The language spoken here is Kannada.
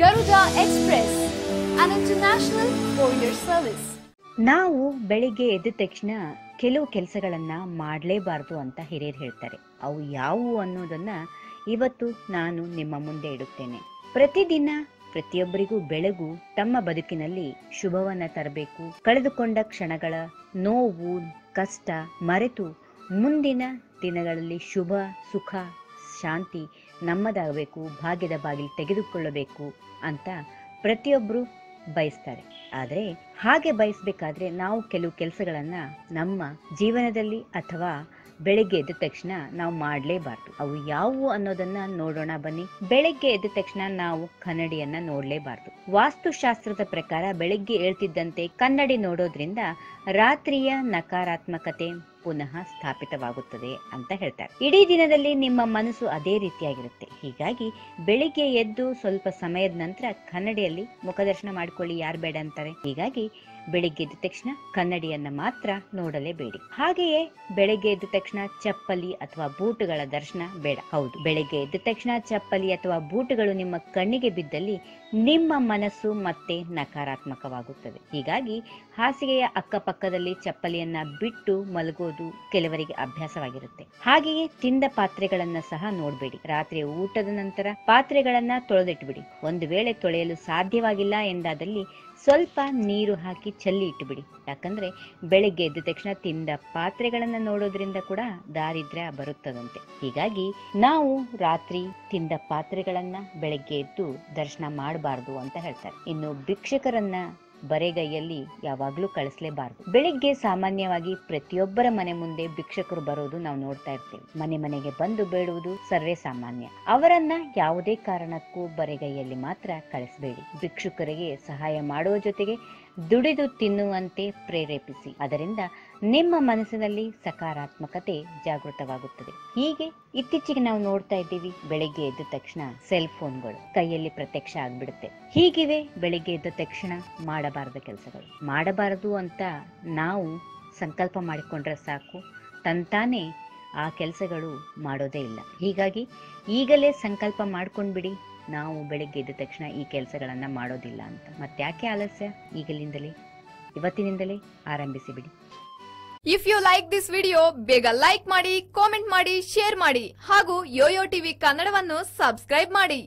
Garuda express international courier service. ನಾವು ಬೆಳಿಗ್ಗೆ ಎದ್ದ ತಕ್ಷಣ ಕೆಲವು ಕೆಲಸಗಳನ್ನ ಮಾಡಲೇಬಾರದು ಅಂತ ಹಿರಿಯರು ಹೇಳ್ತಾರೆ. ಅವು ಯಾವುವು ಅನ್ನೋದನ್ನ ಇವತ್ತು ನಾನು ನಿಮ್ಮ ಮುಂದೆ ಇಡುತ್ತೇನೆ. ಪ್ರತಿದಿನ ಪ್ರತಿಯೊಬ್ಬರಿಗೂ ಬೆಳಗು ತಮ್ಮ ಬದುಕಿನಲ್ಲಿ ಶುಭವನ್ನ ತರಬೇಕು. ಕಳೆದುಕೊಂಡ ಕ್ಷಣಗಳ ನೋವು, ಕಷ್ಟ, ಮರೆತು ಮುಂದಿನ ದಿನಗಳಲ್ಲಿ ಶುಭ, ಸುಖ, ಶಾಂತಿ ನಮ್ಮದಾಗಬೇಕು, ಭಾಗ್ಯದ ಬಾಗಿಲು ತೆಗೆದುಕೊಳ್ಳಬೇಕು ಅಂತ ಪ್ರತಿಯೊಬ್ಬರು ಬಯಸ್ತಾರೆ. ಆದರೆ ಹಾಗೆ ಬಯಸಬೇಕಾದ್ರೆ ನಾವು ಕೆಲವು ಕೆಲಸಗಳನ್ನು ನಮ್ಮ ಜೀವನದಲ್ಲಿ ಅಥವಾ ಬೆಳಗ್ಗೆ ಎದ್ದ ತಕ್ಷಣ ನಾವು ಮಾಡಲೇಬಾರ್ದು. ಅವು ಯಾವುವು ಅನ್ನೋದನ್ನ ನೋಡೋಣ ಬನ್ನಿ. ಬೆಳಗ್ಗೆ ಎದ್ದ ತಕ್ಷಣ ನಾವು ಕನ್ನಡಿಯನ್ನ ನೋಡಲೇಬಾರ್ದು. ವಾಸ್ತುಶಾಸ್ತ್ರದ ಪ್ರಕಾರ ಬೆಳಗ್ಗೆ ಏಳ್ತಿದ್ದಂತೆ ಕನ್ನಡಿ ನೋಡೋದ್ರಿಂದ ರಾತ್ರಿಯ ನಕಾರಾತ್ಮಕತೆ ಪುನಃ ಸ್ಥಾಪಿತವಾಗುತ್ತದೆ ಅಂತ ಹೇಳ್ತಾರೆ. ಇಡೀ ದಿನದಲ್ಲಿ ನಿಮ್ಮ ಮನಸ್ಸು ಅದೇ ರೀತಿಯಾಗಿರುತ್ತೆ. ಹೀಗಾಗಿ ಬೆಳಿಗ್ಗೆ ಎದ್ದು ಸ್ವಲ್ಪ ಸಮಯದ ನಂತರ ಕನ್ನಡಿಯಲ್ಲಿ ಮುಖದರ್ಶನ ಮಾಡಿಕೊಳ್ಳಿ. ಯಾರು ಬೇಡ ಅಂತಾರೆ? ಹೀಗಾಗಿ ಬೆಳಿಗ್ಗೆ ಎದ್ದ ತಕ್ಷಣ ಕನ್ನಡಿಯನ್ನ ಮಾತ್ರ ನೋಡಲೇಬೇಡಿ. ಹಾಗೆಯೇ ಬೆಳಿಗ್ಗೆ ಎದ್ದ ತಕ್ಷಣ ಚಪ್ಪಲಿ ಅಥವಾ ಬೂಟುಗಳ ದರ್ಶನ ಬೇಡ. ಹೌದು, ಬೆಳಿಗ್ಗೆ ಎದ್ದ ತಕ್ಷಣ ಚಪ್ಪಲಿ ಅಥವಾ ಬೂಟುಗಳು ನಿಮ್ಮ ಕಣ್ಣಿಗೆ ಬಿದ್ದಲ್ಲಿ ನಿಮ್ಮ ಮನಸ್ಸು ಮತ್ತೆ ನಕಾರಾತ್ಮಕವಾಗುತ್ತದೆ. ಹೀಗಾಗಿ ಹಾಸಿಗೆಯ ಅಕ್ಕಪಕ್ಕದಲ್ಲಿ ಚಪ್ಪಲಿಯನ್ನ ಬಿಟ್ಟು ಮಲಗೋದು ಕೆಲವರಿಗೆ ಅಭ್ಯಾಸವಾಗಿರುತ್ತೆ. ಹಾಗೆಯೇ ತಿಂದ ಪಾತ್ರೆಗಳನ್ನ ಸಹ ನೋಡ್ಬೇಡಿ. ರಾತ್ರಿ ಊಟದ ನಂತರ ಪಾತ್ರೆಗಳನ್ನ ತೊಳೆದಿಟ್ಬಿಡಿ. ಒಂದು ವೇಳೆ ತೊಳೆಯಲು ಸಾಧ್ಯವಾಗಿಲ್ಲ ಎಂದಾದಲ್ಲಿ ಸ್ವಲ್ಪ ನೀರು ಹಾಕಿ ಚಲ್ಲಿ ಇಟ್ಟುಬಿಡಿ ಯಾಕಂದ್ರೆ ಬೆಳಗ್ಗೆ ಎದ್ದ ತಕ್ಷಣ ತಿಂದ ಪಾತ್ರೆಗಳನ್ನ ನೋಡೋದ್ರಿಂದ ಕೂಡ ದಾರಿದ್ರ್ಯ ಬರುತ್ತದಂತೆ. ಹೀಗಾಗಿ ನಾವು ರಾತ್ರಿ ತಿಂದ ಪಾತ್ರೆಗಳನ್ನ ಬೆಳಗ್ಗೆ ಎದ್ದು ದರ್ಶನ ಮಾಡಬಾರ್ದು ಅಂತ ಹೇಳ್ತಾರೆ. ಇನ್ನು ಭಿಕ್ಷಕರನ್ನ ಬರೆಗೈಯಲ್ಲಿ ಯಾವಾಗ್ಲೂ ಕಳಿಸ್ಲೇಬಾರ್ದು. ಬೆಳಿಗ್ಗೆ ಸಾಮಾನ್ಯವಾಗಿ ಪ್ರತಿಯೊಬ್ಬರ ಮನೆ ಮುಂದೆ ಭಿಕ್ಷಕರು ಬರೋದು ನಾವು ನೋಡ್ತಾ ಇರ್ತೀವಿ. ಮನೆ ಮನೆಗೆ ಬಂದು ಬೇಡುವುದು ಸರ್ವೇ ಸಾಮಾನ್ಯ. ಅವರನ್ನ ಯಾವುದೇ ಕಾರಣಕ್ಕೂ ಬರೆಗೈಯಲ್ಲಿ ಮಾತ್ರ ಕಳಿಸಬೇಡಿ. ಭಿಕ್ಷುಕರಿಗೆ ಸಹಾಯ ಮಾಡುವ ಜೊತೆಗೆ ದುಡಿದು ತಿನ್ನುವಂತೆ ಪ್ರೇರೇಪಿಸಿ. ಅದರಿಂದ ನಿಮ್ಮ ಮನಸ್ಸಿನಲ್ಲಿ ಸಕಾರಾತ್ಮಕತೆ ಜಾಗೃತವಾಗುತ್ತದೆ. ಹೀಗೆ ಇತ್ತೀಚೆಗೆ ನಾವು ನೋಡ್ತಾ ಇದ್ದೀವಿ, ಬೆಳಿಗ್ಗೆ ಎದ್ದ ತಕ್ಷಣ ಸೆಲ್ ಫೋನ್ಗಳು ಕೈಯಲ್ಲಿ ಪ್ರತ್ಯಕ್ಷ ಆಗ್ಬಿಡುತ್ತೆ. ಹೀಗಿವೆ ಬೆಳಿಗ್ಗೆ ಎದ್ದ ತಕ್ಷಣ ಮಾಡಬಾರದ ಕೆಲಸಗಳು. ಮಾಡಬಾರದು ಅಂತ ನಾವು ಸಂಕಲ್ಪ ಮಾಡಿಕೊಂಡ್ರೆ ಸಾಕು. ತಂತಾನೇ ಆ ಕೆಲಸಗಳು ಮಾಡೋದೇ ಇಲ್ಲ. ಹೀಗಾಗಿ ಈಗಲೇ ಸಂಕಲ್ಪ ಮಾಡ್ಕೊಂಡ್ಬಿಡಿ. ನಾವು ಬೆಳಿಗ್ಗೆ ಎದ್ದ ತಕ್ಷಣ ಈ ಕೆಲಸಗಳನ್ನು ಮಾಡೋದಿಲ್ಲ ಅಂತ. ಮತ್ತ್ಯಾಕೆ ಆಲಸ್ಯ? ಈಗಲಿಂದಲೇ, ಇವತ್ತಿನಿಂದಲೇ ಆರಂಭಿಸಿ ಬಿಡಿ if you like this video ಬೇಗ ಲೈಕ್ ಮಾಡಿ ಕಾಮೆಂಟ್ ಮಾಡಿ ಶೇರ್ ಮಾಡಿ ಹಾಗೂ ಯೋಯೋ ಟಿವಿ ಕನ್ನಡವನ್ನು ಸಬ್ಸ್ಕ್ರೈಬ್ ಮಾಡಿ.